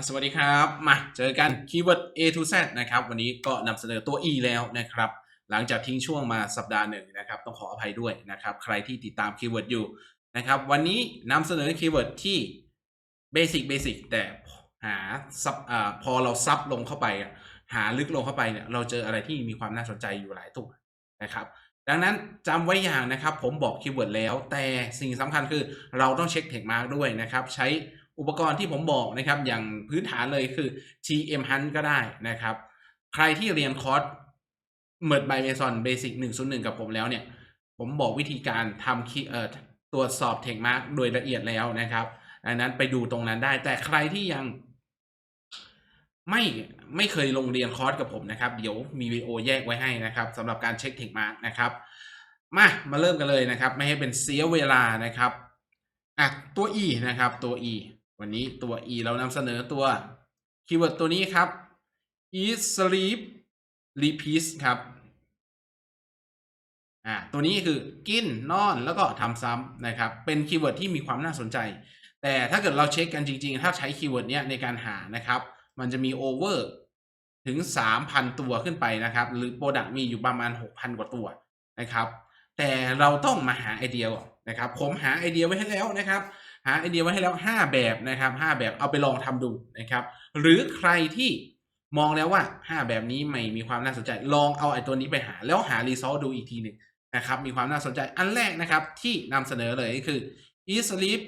สวัสดีครับ มาเจอกันคีย์เวิร์ด A to Z นะครับ วันนี้ก็นำเสนอตัว E แล้วนะครับ หลังจากทิ้งช่วงมาสัปดาห์หนึ่งนะครับ ต้องขออภัยด้วยนะครับ ใครที่ติดตามคีย์เวิร์ดอยู่นะครับ วันนี้นำเสนอคีย์เวิร์ดที่เบสิกเบสิกแต่หาซับอพอเราซับลงเข้าไป หาลึกลงเข้าไปเนี่ยเราเจออะไรที่มีความน่าสนใจอยู่หลายตัวนะครับ ดังนั้นจำไว้อย่างนะครับ ผมบอกคีย์เวิร์ดแล้ว แต่สิ่งสำคัญคือเราต้องเช็คเทคมาร์กด้วยนะครับ ใช้ อุปกรณ์ที่ผมบอกนะครับ อย่างพื้นฐานเลยคือ TM Hunt ก็ได้นะครับ ใครที่เรียนคอร์สเมิร์ดไบเมซอนเบสิก101กับผมแล้วเนี่ย ผมบอกวิธีการทำคีเอ่อตรวจสอบเทคมาร์กโดยละเอียดแล้วนะครับดังนั้นไปดูตรงนั้นได้ แต่ใครที่ยังไม่ไม่เคยลงเรียนคอร์สกับผมนะครับ เดี๋ยวมีวิดีโอแยกไว้ให้นะครับสำหรับการเช็คเทคมาร์กนะครับ มามาเริ่มกันเลยนะครับ ไม่ให้เป็นเสียเวลานะครับอะตัว e นะครับตัว e วันนี้ตัว e เรานำเสนอตัวคีย์เวิร์ดตัวนี้ครับ eat sleep repeat ครับอ่าตัวนี้คือกินนอนแล้วก็ทำซ้ำนะครับ เป็นคีย์เวิร์ดที่มีความน่าสนใจ แต่ถ้าเกิดเราเช็คกันจริง ๆ ถ้าใช้คีย์เวิร์ดเนี้ยในการหานะครับ มันจะมีโอเวอร์ถึง 3,000 ตัวขึ้นไปนะครับ หรือโปรดักต์มีอยู่ประมาณ 6,000 กว่าตัวนะครับ แต่เราต้องมาหาไอเดียก่อนนะครับ ผมหาไอเดียไว้ให้แล้วนะครับ หาไอเดียไว้ให้แล้ว 5 แบบนะครับ 5 แบบเอาไปลองทำดูนะครับ หรือใครที่มองแล้วว่า 5 แบบนี้ไม่มีความน่าสนใจ ลองเอาไอตัวนี้ไปหา แล้วหารีซอสดูอีกทีหนึ่งนะครับ มีความน่าสนใจอันแรกนะครับ ที่นำเสนอเลยก็คือ e sleep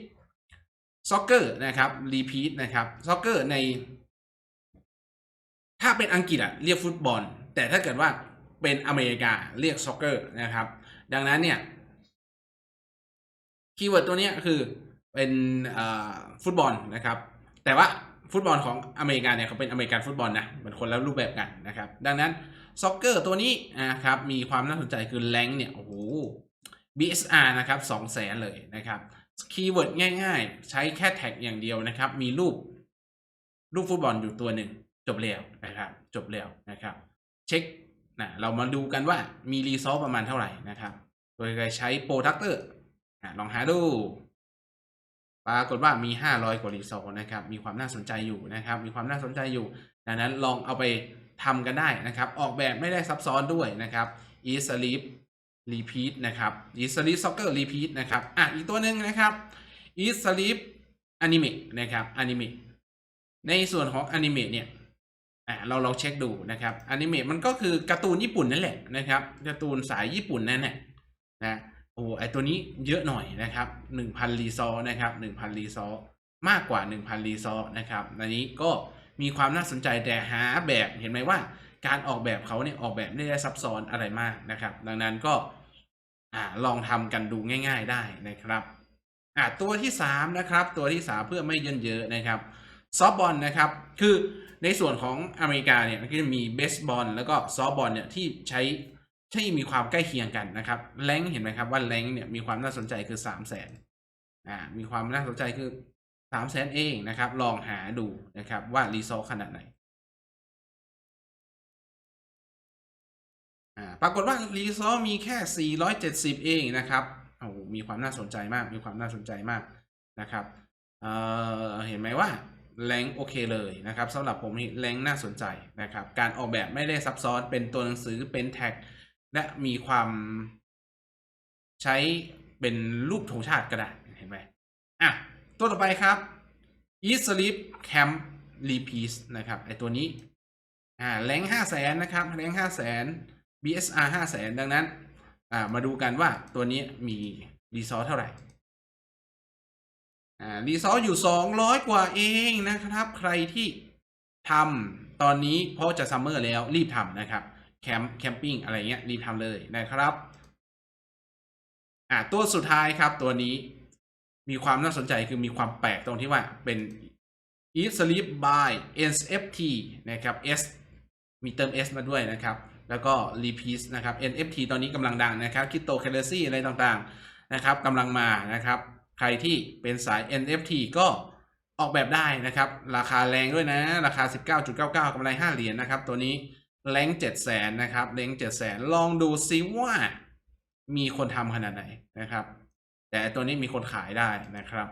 soccer นะครับ repeat นะครับ soccer ใน ถ้าเป็นอังกฤษอะเรียกฟุตบอล แต่ถ้าเกิดว่าเป็นอเมริกาเรียกซ็อกเกอร์นะครับ ดังนั้นเนี่ยคีย์เวิร์ดตัวนี้คือ เป็นฟุตบอลนะครับ แต่ว่าฟุตบอลของอเมริกาเนี่ยเขาเป็นอเมริกันฟุตบอลนะมันคนละรูปแบบกันนะครับ ดังนั้นซ็อกเกอร์ตัวนี้นะครับมีความน่าสนใจคือแรงเนี่ยโอ้โห BSR นะครับสองแสนเลยนะครับคีย์เวิร์ดง่ายๆ ใช้แค่แท็กอย่างเดียวนะครับ มีรูป รูปฟุตบอลอยู่ตัวหนึ่ง จบแล้วนะครับ จบแล้วนะครับ เช็คนะเรามาดูกันว่ามีรีซอสประมาณเท่าไหร่นะครับ โดยการใช้โปรทักเตอร์ลองหาดู ปรากฏว่ามี 500 กว่ารีซอนะครับ มีความน่าสนใจอยู่นะครับ มีความน่าสนใจอยู่ ดังนั้นลองเอาไปทำกันได้นะครับ ออกแบบไม่ได้ซับซ้อนด้วยนะครับ e sleep repeat นะครับ e sleep soccer repeat นะครับ อะ อีกตัวหนึ่งนะครับ e sleep anime นะครับ anime ในส่วนของอนิเมะเนี่ย อ่า เราลองเช็คดูนะครับอนิเมะมันก็คือการ์ตูนญี่ปุ่นนั่นแหละนะครับ การ์ตูนสายญี่ปุ่นนั่นแหละนะ โอ้ไอตัวนี้เยอะหน่อยนะครับหนึ่งพันรีซอนะครับหนึ่งพันรีซอมากกว่าหนึ่งพันรีซอนะครับอันนี้ก็มีความน่าสนใจแต่หาแบบเห็นไหมว่า การออกแบบเขาเนี่ยออกแบบไม่ได้ซับซ้อนอะไรมากนะครับ ดังนั้นก็อ่าลองทำกันดูง่าย ๆได้นะครับอ่าตัวที่สามนะครับ ตัวที่สามเพื่อไม่เยินเยอะนะครับซอฟบอลนะครับ คือในส่วนของอเมริกาเนี่ยก็จะมีเบสบอลแล้วก็ซอฟบอลเนี่ยที่ใช้ ที่มีความใกล้เคียงกันนะครับแรงเห็นไหมครับว่าแรงเนี่ยมีความน่าสนใจคือสามแสนอ่ามีความน่าสนใจคือสามแสนเองนะครับ ลองหาดูนะครับว่ารีซอสขนาดไหนอ่าปรากฏว่ารีซอสมีแค่ 470 เองนะครับโอ้โหมีความน่าสนใจมาก มีความน่าสนใจมากนะครับเอ่อเห็นไหมว่าแรงโอเคเลยนะครับสำหรับผมนี่แรงน่าสนใจนะครับ การออกแบบไม่ได้ซับซ้อนเป็นตัวหนังสือเป็นแท็ก และมีความใช้เป็นรูปธงชาติก็ได้เห็นไหมอะ ตัวต่อไปครับ e sleep camp repeat นะครับไอตัวนี้อ่าแรงห้าแสนนะครับแรงห้าแสน BSR ห้าแสนดังนั้นอ่ามาดูกันว่าตัวนี้มีรีซอสเท่าไหร่อ่ารีซอสอยู่สองร้อยกว่าเองนะครับ ใครที่ทำตอนนี้เพราะจะซัมเมอร์แล้วรีบทำนะครับ แคมป์แคมปิ้งอะไรเงี้ยรีบทำเลยนะครับอ่าตัวสุดท้ายครับตัวนี้มีความน่าสนใจคือมีความแปลกตรงที่ว่าเป็น Eat Sleep by NFT นะครับ S มีเติม S มาด้วยนะครับ แล้วก็ Repeat นะครับ NFT ตอนนี้กำลังดังนะครับ Cryptocurrency อะไรต่างๆนะครับกำลังมานะครับ ใครที่เป็นสาย NFT ก็ออกแบบได้นะครับ ราคาแรงด้วยนะ ราคา 19.99กำไร 5 เหรียญนะครับ ตัวนี้ แรง7 0 0 0 0นนะครับแรง7 0 0 0 0ลองดูซิว่ามีคนทำขนาดไหนนะครับ แต่ตัวนี้มีคนขายได้นะครับ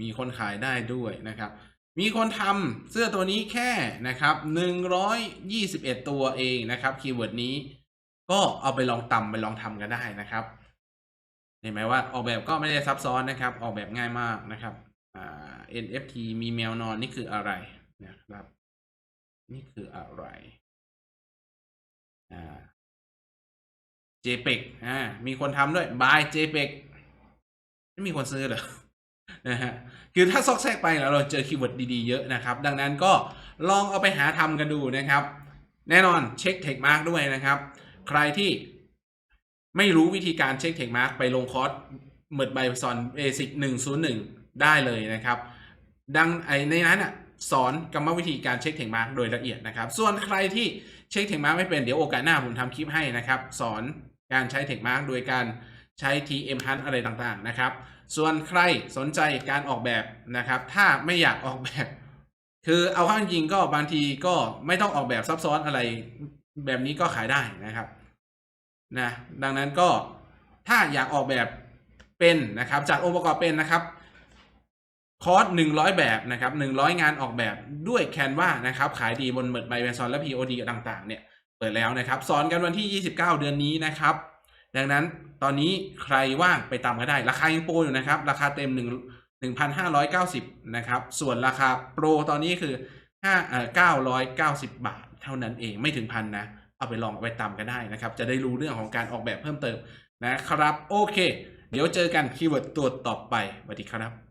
มีคนขายได้ด้วยนะครับ มีคนทำเสื้อตัวนี้แค่นะครับ121ตัวเองนะครับคีย์เวิร์ดนี้ ก็เอาไปลองตำไปลองทำกันได้นะครับเห็นไหมว่าออกแบบก็ไม่ได้ซับซ้อนนะครับ ออกแบบง่ายมากนะครับอ่า NFT มีแมวนอนนี่คืออะไรนะครับ นี่คืออะไรอ่า JPEG อ่ามีคนทำด้วย by JPEG ไม่มีคนซื้อเหรอนะฮะคือถ้าซอกแซกไปแล้วเราเจอคีย์เวิร์ดดีๆเยอะนะครับ ดังนั้นก็ลองเอาไปหาทำกันดูนะครับ แน่นอนเช็คเทคมาร์กด้วยนะครับ ใครที่ไม่รู้วิธีการเช็คเทคมาร์กไปลงคอร์สเมิดไบซอนเบสิก101ได้เลยนะครับ ดังไอในนั้นอะ สอนกรรมวิธีการเช็คเทคมาร์กโดยละเอียดนะครับ ส่วนใครที่เช็คเทคมาร์กไม่เป็นเดี๋ยวโอกาสหน้าผมทำคลิปให้นะครับ สอนการใช้เทคมาร์กโดยการใช้ TM Hunt อะไรต่างๆนะครับ ส่วนใครสนใจการออกแบบนะครับ ถ้าไม่อยากออกแบบ คือเอาข้าจริงก็บางทีก็ไม่ต้องออกแบบซับซ้อนอะไรแบบนี้ก็ขายได้นะครับนะดังนั้นก็ถ้าอยากออกแบบเป็นนะครับ จากองค์ประกอบเป็นนะครับ คอร์สหนึ่งร้อยแบบนะครับหนึ่งร้อยงานออกแบบด้วยแคนวานะครับ ขายดีบนเมิดไบแวนซอนและ POD ต่างๆ เนี่ยเปิดแล้วนะครับ สอนกันวันที่ 29 เดือนนี้นะครับ ดังนั้นตอนนี้ใครว่างไปตามก็ได้ ราคายังโปรอยู่นะครับ ราคาเต็ม 1 1,590 นะครับ ส่วนราคาโปรตอนนี้คือ5เอ่อ990 บาท เท่านั้นเองไม่ถึงพันนะ เอาไปลองไปตามกันได้นะครับ จะได้รู้เรื่องของการออกแบบเพิ่มเติมนะครับ โอเค เดี๋ยวเจอกันคีย์เวิร์ดตัวต่อไปสวัสดีครับ